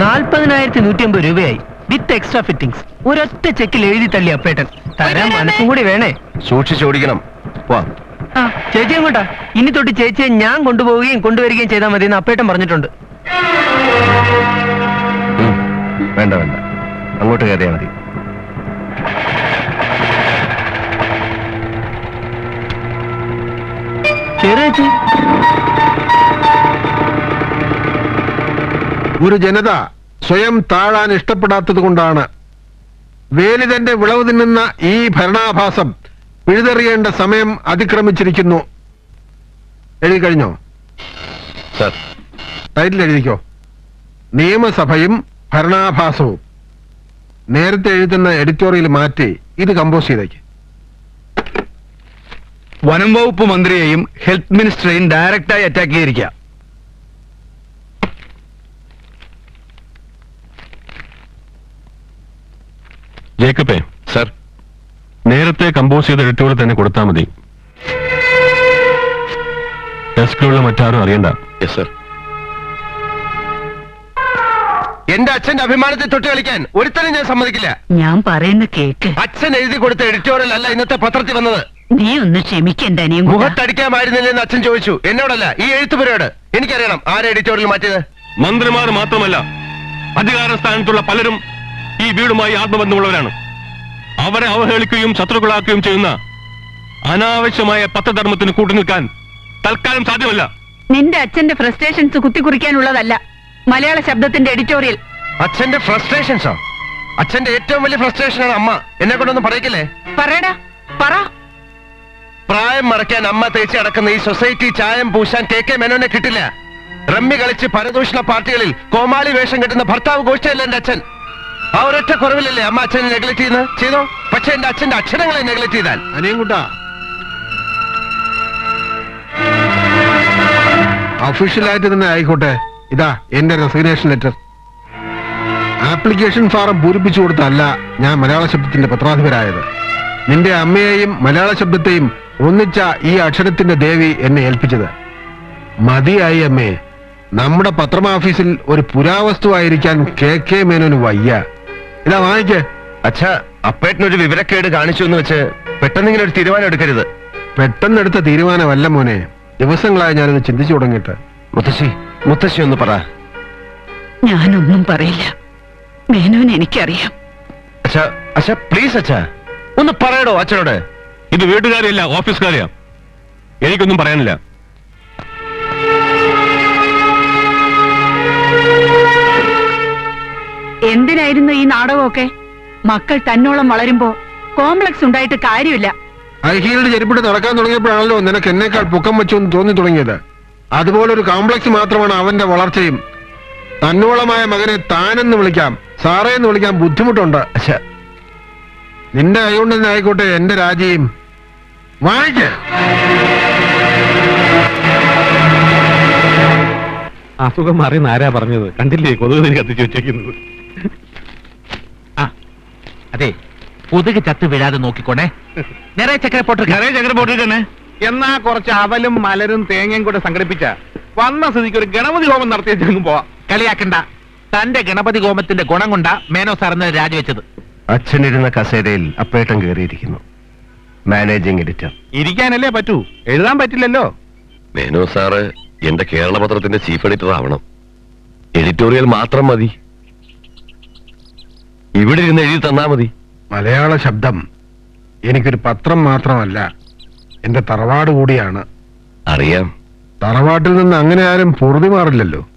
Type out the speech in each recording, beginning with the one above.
നാൽപ്പതിനായിരത്തി നൂറ്റി അമ്പത് രൂപയായി. വിത്ത് എക്സ്ട്രാ ഫിറ്റിംഗ്സ് ഒരൊറ്റ ചെക്കിൽ എഴുതി തള്ളി അപ്പേട്ടൻ. തരാൻ മനസ്സും കൂടി വേണേ. സൂക്ഷിച്ചോടിക്കണം വാ. ആ ചേച്ചി അങ്ങോട്ടാ ഇനി തൊട്ട് ചേച്ചിയെ ഞാൻ കൊണ്ടുപോവുകയും കൊണ്ടുവരികയും ചെയ്താൽ മതി എന്ന് അപ്പേട്ടൻ പറഞ്ഞിട്ടുണ്ട്. വേണ്ട വേണ്ട. അങ്ങോട്ട് കയറിയാ മതി. ചേച്ചി. ഒരു ജനത സ്വയം താഴാൻ ഇഷ്ടപ്പെടാത്തത് കൊണ്ടാണ്. വേലിതന്റെ വിളവ് തിന്നുന്ന ഈ ഭരണാഭാസം പിഴുതെറിയേണ്ട സമയം അതിക്രമിച്ചിരിക്കുന്നു. എഴുതി കഴിഞ്ഞോ സർ. ടൈറ്റിൽ എഴുതിക്കോ? നിയമസഭയും ഭരണാഭാസവും. നേരത്തെ എഴുതുന്ന എഡിറ്റോറിയൽ മാറ്റി ഇത് കമ്പോസ് ചെയ്തേക്ക്. വനം വകുപ്പ് മന്ത്രിയെയും ഹെൽത്ത് മിനിസ്റ്ററെയും ഡയറക്റ്റായി അറ്റാക്ക് ചെയ്തിരിക്കുക. ജേക്കബേ. സർ. നേരത്തെ കമ്പോസ് ചെയ്ത എഡിറ്റുകൾ തന്നെ കൊടുത്താൽ മതി. ഡെസ്കിലുള്ള മറ്റാരും അറിയണ്ട. യെസ് സർ എന്റെ അച്ഛന്റെ അഭിമാനത്തെ തൊട്ട് കളിക്കാൻ ഒരുത്തരം ഞാൻ സമ്മതിക്കില്ല. ഞാൻ പറയുന്ന കേക്ക്. അച്ഛൻ എഴുതി കൊടുത്ത എഡിറ്റോറിയൽ അല്ല ഇന്നത്തെ പത്രത്തിൽ വന്നത്. നീ ഒന്ന് ക്ഷമിക്കണ്ട നീ. മുഖത്തടിക്കാമായിരുന്നില്ലെന്ന് അച്ഛൻ ചോദിച്ചു. എന്നോടല്ല ഈ എഴുത്തുപുരയോട് എനിക്കറിയണം ആരെ എഡിറ്റോറിയൽ മാറ്റിയത്? മന്ത്രിമാർ മാത്രമല്ല അധികാര സ്ഥാനത്തുള്ള പലരും ഈ വീടുമായി ആത്മബന്ധമുള്ളവരാണ്. അവരെ അവഹേളിക്കുകയും ശത്രുക്കളാക്കുകയും ചെയ്യുന്ന അനാവശ്യമായ പത്രധർമ്മത്തിന് കൂട്ടുനിൽക്കാൻ തൽക്കാലം സാധ്യമല്ല. നിന്റെ അച്ഛന്റെ ഫ്രസ്ട്രേഷൻസ് കുത്തിക്കുറിക്കാനുള്ളതല്ല. മലയാള ശബ്ദത്തിന്റെ എഡിറ്റോറിയൽ അച്ഛന്റെ ഫ്രസ്ട്രേഷൻസോ അച്ഛന്റെ ഏറ്റവും വലിയ ഫ്രസ്ട്രേഷൻ ആണ് അമ്മ. എന്നെ കൊണ്ടൊന്നും പറയിക്കില്ലേ? പറയടാ പറ. പ്രായം മറയ്ക്കാൻ അമ്മ തേച്ച് അടക്കുന്ന ഈ സൊസൈറ്റി ചായം പൂശാൻ കെ കെ മേനോനെ കിട്ടില്ല. റമ്മി കളിച്ച് പരദൂഷണ പാർട്ടികളിൽ കോമാളി വേഷം കെട്ടുന്ന ഭർത്താവ് ഗോഷ്ഠയല്ല എന്റെ അച്ഛൻ. ആ ഒരൊറ്റ കുറവിലല്ലേ അമ്മ അച്ഛനെ നെഗ്ലക്ട് ചെയ്യുന്നത്? ചെയ്തോ? പക്ഷെ എന്റെ അച്ഛന്റെ അക്ഷരങ്ങളെ നെഗ്ലക്ട് ചെയ്താൽ. അനിയൻകുട്ടാ. ഒഫീഷ്യലായിട്ട് തന്നെ ആയിക്കോട്ടെ. ഇതാ എന്റെ റെസിഗ്നേഷൻ ലെറ്റർ ആപ്ലിക്കേഷൻ ഫാറം പൂരിപ്പിച്ചു കൊടുത്തല്ല ഞാൻ മലയാള ശബ്ദത്തിന്റെ പത്രാധിപരായത്. നിന്റെ അമ്മയെയും മലയാള ശബ്ദത്തെയും ഒന്നിച്ച ഈ അക്ഷരത്തിന്റെ ദേവി എന്നെ ഏൽപ്പിച്ചത്. മതിയായി അമ്മേ. നമ്മുടെ പത്രമാഫീസിൽ ഒരു പുരാവസ്തുവായിരിക്കാൻ കെ കെ മേനോന് വയ്യ. ഇതാ വാങ്ങിക്കേ. അച്ഛ അപ്പേട്ടനൊരു വിവരക്കേട് കാണിച്ചു എന്ന് വെച്ച് പെട്ടെന്ന് ഇങ്ങനെ ഒരു തീരുമാനം എടുക്കരുത്. പെട്ടെന്നെടുത്ത തീരുമാനമല്ല മോനെ. ദിവസങ്ങളായി ഞാനൊന്ന് ചിന്തിച്ചു തുടങ്ങിയിട്ട്. മുത്തശ്ശി മുത്തശ്ശി ഒന്ന് പറ. ഞാനൊന്നും പറയില്ല. മേനോൻ എനിക്കറിയാം. അച്ഛാ അച്ഛാ പ്ലീസ് അച്ഛാ. ഒന്ന് പറയടോ അച്ഛനോട്. ഇത് വീട്ടുകാരില്ല ഓഫീസുകാരിയാ. എനിക്കൊന്നും പറയാനില്ല. എന്തിനായിരുന്നു ഈ നാടകമൊക്കെ? മക്കൾ തന്നോളം വളരുമ്പോ കോംപ്ലക്സ് ഉണ്ടായിട്ട് കാര്യമില്ല. ഹൈഹീൽഡ് ചെരുപ്പിട്ട് നടക്കാൻ തുടങ്ങിയപ്പോഴാണല്ലോ നിനക്ക് എന്നേക്കാൾ പൊക്കം വെച്ചു എന്ന് തോന്നി തുടങ്ങിയത്. അതുപോലെ ഒരു കോംപ്ലക്സ് മാത്രമാണ് അവന്റെ വളർച്ചയും. തന്നോളമായ മകനെ താനെന്ന് വിളിക്കാം സാറേ എന്ന് വിളിക്കാൻ ബുദ്ധിമുട്ടുണ്ട്. അച്ഛാ നിന്റെ കൈകൊണ്ട് തന്നെ ആയിക്കോട്ടെ എന്റെ രാജിയും. വാങ്ങിക്ക. അസുഖം മാറി ആരാ പറഞ്ഞത്? കണ്ടില്ലേ കൊതുക് കത്തിച്ചു വെച്ചേക്കുന്നത്? അതെ കൊതുക് ചത്ത് വീഴാതെ നോക്കിക്കോണേ. നിറയെ ചക്കര പോട്ട് നിറയെ ചക്കര പോട്ടിട്ട് എന്നാ കുറച്ച് അവലും മലരും തേങ്ങയും കൂടെ സംഘടിപ്പിച്ച വന്ന സ്ഥിതിക്ക് ഒരു ഗണപതി ഹോമം നടത്തിയങ്ങ് പോവാം. കളിയാക്കണ്ട. തന്റെ ഗണപതി ഹോമത്തിന്റെ ഗുണം കൊണ്ടാ മേനോ സാറിന് രാജിവെച്ചത്. അച്ഛനിരുന്ന കസേരയിൽ അപ്പേട്ടൻ കയറിയിരിക്കുന്നു. Managing editor. ഇരിക്കാനല്ലേ പറ്റൂ. എഴുതാൻ പറ്റില്ലല്ലോ. മേനോ സാറ് എന്റെ കേരള പത്രത്തിന്റെ ചീഫ് എഡിറ്റർ ആവണം എഡിറ്റോറിയൽ മാത്രം മതി. ഇവിടെ ഇരുന്ന് എഴുതി തന്നാ മതി. മലയാള ശബ്ദം എനിക്കൊരു പത്രം മാത്രമല്ല എന്റെ തറവാട് കൂടിയാണ്. അറിയാം. തറവാട്ടിൽ നിന്ന് അങ്ങനെ ആരും പൊറുതി മാറില്ലല്ലോ.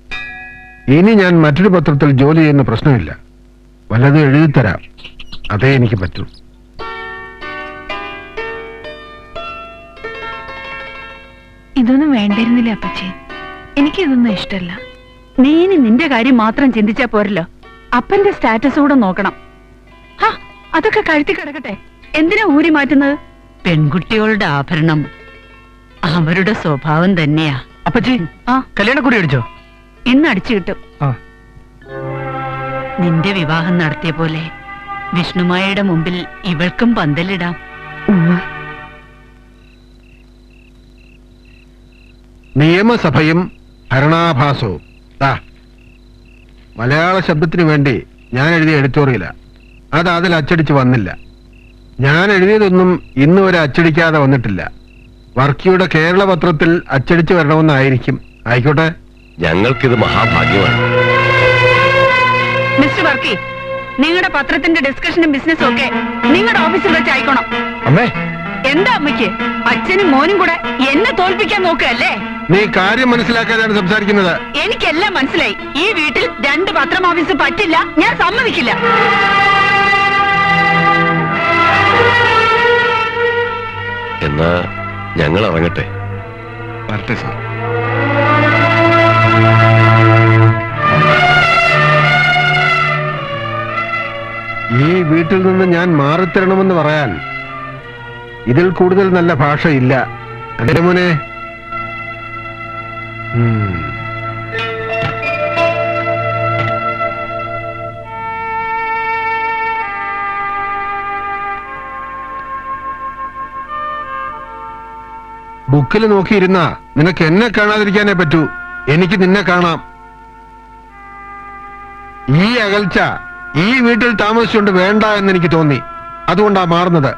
ഇനി ഞാൻ മറ്റൊരു പത്രത്തിൽ ജോലി ചെയ്യുന്ന പ്രശ്നമില്ല. വല്ലതും എഴുതിത്തരാം അതേ എനിക്ക് പറ്റൂ. ഇതൊന്നും വേണ്ടിയിരുന്നില്ല അപ്പച്ചി. എനിക്കിതൊന്നും ഇഷ്ടമല്ല നീ ഇനി നിന്റെ കാര്യം മാത്രം ചിന്തിച്ചാ പോരല്ലോ. അപ്പന്റെ സ്റ്റാറ്റസ് കൂടെ നോക്കണം. ഹാ, അതൊക്കെ കഴുത്തി കിടക്കട്ടെ. എന്തിനാ ഊരി മാറ്റുന്നത്? പെൺകുട്ടികളുടെ ആഭരണം അവരുടെ സ്വഭാവം തന്നെയാ. അപ്പച്ചി ആ. കല്യാണക്കുറി അടിച്ചോ? ഇന്ന് അടിച്ചു കിട്ടും. ആ. നിന്റെ വിവാഹം നടത്തിയ പോലെ വിഷ്ണുമായയുടെ മുമ്പിൽ ഇവൾക്കും പന്തലിടാം. നിയമസഭയും ഭരണാഭാസവും. ദാ മലയാള ശബ്ദത്തിന് വേണ്ടി ഞാൻ എഴുതിയ എഡിറ്റോറിയല. അത് അതിൽ അച്ചടിച്ച് വന്നില്ല. ഞാൻ എഴുതിയതൊന്നും ഇന്ന് വരെ അച്ചടിക്കാതെ വന്നിട്ടില്ല. വർക്കിയുടെ കേരള പത്രത്തിൽ അച്ചടിച്ച് വരണമെന്നായിരിക്കും. ആയിക്കോട്ടെ. ഞങ്ങൾക്കിത് മഹാഭാഗ്യമാണ്. മിസ്റ്റർ വർക്കി നിങ്ങളുടെ പത്രത്തിന്റെ ഡിസ്കഷനും ബിസിനസ്സും ഒക്കെ നിങ്ങളുടെ ഓഫീസിൽ വെച്ച് അയക്കണം അമ്മേ. എന്താ അമ്മയ്ക്ക്? അച്ഛനും മോനും കൂടെ എന്നെ തോൽപ്പിക്കാൻ നോക്കുകയല്ലേ? നീ കാര്യം മനസ്സിലാക്കാതെയാണ് സംസാരിക്കുന്നത്. എനിക്കെല്ലാം മനസ്സിലായി. ഈ വീട്ടിൽ രണ്ട് പത്രം ഓഫീസ് പറ്റില്ല. ഞാൻ സമ്മതിക്കില്ല. എന്നാ ഞങ്ങൾ ഇറങ്ങട്ടെ. വരട്ടെ സാർ ഈ വീട്ടിൽ നിന്ന് ഞാൻ മാറിത്തരണമെന്ന് പറയാൻ ഇതിൽ കൂടുതൽ നല്ല ഭാഷയില്ല. അല്ലേ മോനെ. ബുക്കിൽ നോക്കിയിരുന്ന നിനക്ക് എന്നെ കാണാതിരിക്കാനേ പറ്റൂ. എനിക്ക് നിന്നെ കാണാം. ഈ അകൽച്ച ഈ വീട്ടിൽ താമസിച്ചുകൊണ്ട് വേണ്ട എന്ന് എനിക്ക് തോന്നി. അതുകൊണ്ടാ മാറുന്നത്.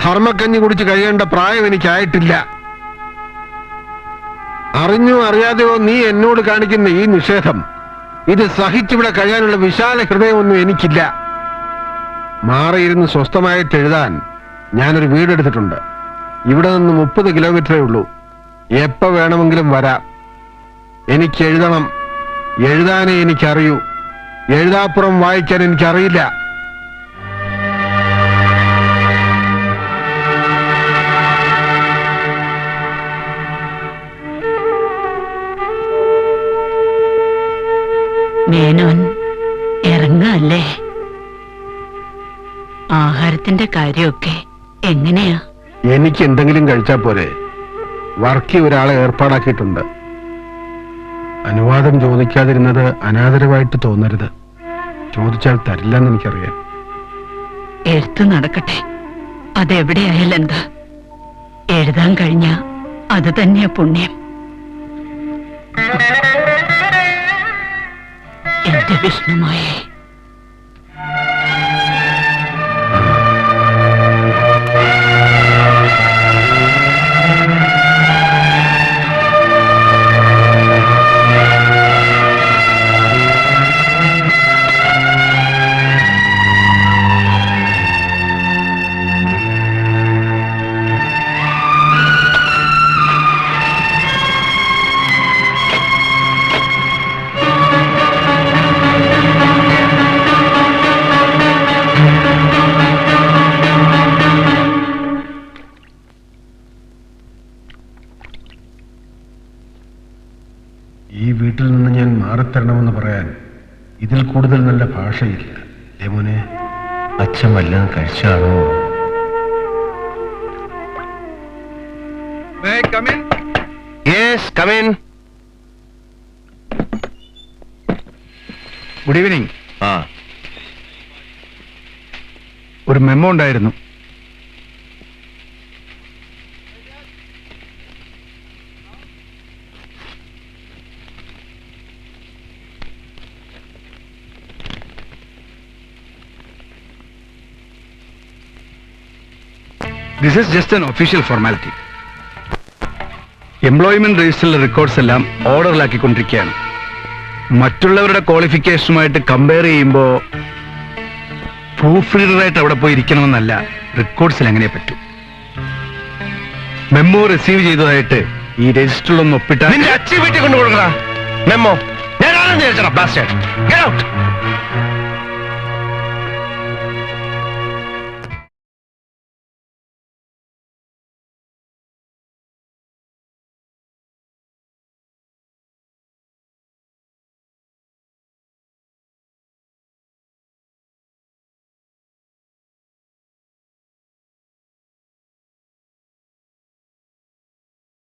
ധർമ്മക്കഞ്ഞി കുടിച്ച് കഴിയേണ്ട പ്രായം എനിക്കായിട്ടില്ല. അറിഞ്ഞോ അറിയാതെയോ നീ എന്നോട് കാണിക്കുന്ന ഈ നിഷേധം ഇത് സഹിച്ചിവിടെ കഴിയാനുള്ള വിശാല ഹൃദയമൊന്നും എനിക്കില്ല. മാറിയിരുന്ന് സ്വസ്ഥമായിട്ട് എഴുതാൻ ഞാനൊരു വീടെടുത്തിട്ടുണ്ട്. ഇവിടെ നിന്ന് മുപ്പത് കിലോമീറ്ററേ ഉള്ളൂ. എപ്പ വേണമെങ്കിലും വരാം. എനിക്ക് എഴുതണം എഴുതാനേ എനിക്കറിയൂ. എഴുതാപ്പുറം വായിക്കാൻ എനിക്കറിയില്ല. മേനോൻ ഇറങ്ങല്ലേ? ആഹാരത്തിന്റെ കാര്യമൊക്കെ എങ്ങനെയാ? എനിക്ക് എന്തെങ്കിലും കഴിച്ചാ പോരെ. വർക്കി ഒരാളെ ഏർപ്പാടാക്കിയിട്ടുണ്ട്. അനുവാദം ചോദിക്കാതിരുന്നത് അനാദരവായിട്ട് തോന്നരുത്. ചോദിച്ചാൽ തരില്ലെന്ന് എനിക്കറിയാം. എഴുത്ത് നടക്കട്ടെ. അതെവിടെയായാലും എന്താ എഴുതാൻ കഴിഞ്ഞ അത് തന്നെയാ പുണ്യം. എന്റെ വിഷ്ണുമായേ ഈ വീട്ടിൽ നിന്ന് ഞാൻ മാറിത്തരണമെന്ന് പറയാൻ ഇതിൽ കൂടുതൽ നല്ല ഭാഷയില്ല. യമോനെ അച്ഛൻ വല്ലതും കഴിച്ചാണോ? ഗുഡ് ഈവനിങ് ആ. ഒരു മെമ്മോ ഉണ്ടായിരുന്നു. This is just an official formality employment രജിസ്റ്ററിലെ records എല്ലാം ഓർഡറിലാക്കിക്കൊണ്ടിരിക്കുകയാണ്. മറ്റുള്ളവരുടെ ക്വാളിഫിക്കേഷനുമായിട്ട് കമ്പയർ ചെയ്യുമ്പോൾ പ്രൂഫ് റീഡറായിട്ട് അവിടെ പോയി ഇരിക്കണമെന്നല്ല റെക്കോർഡ്സിൽ അങ്ങനെ പറ്റൂ. മെമ്മോ റിസീവ് ചെയ്തതായിട്ട് ഈ രജിസ്റ്ററിലൊന്ന് ഒപ്പിട്ടാൽ നിന്റെ അച്ഛൻ വീട്ടിൽ കൊണ്ടു മെമ്മോ ഞാൻ ആണെന്ന് വിചാരിച്ചടാ ബ്ലാസ്റ്റർ ഗെറ്റ് ഔട്ട്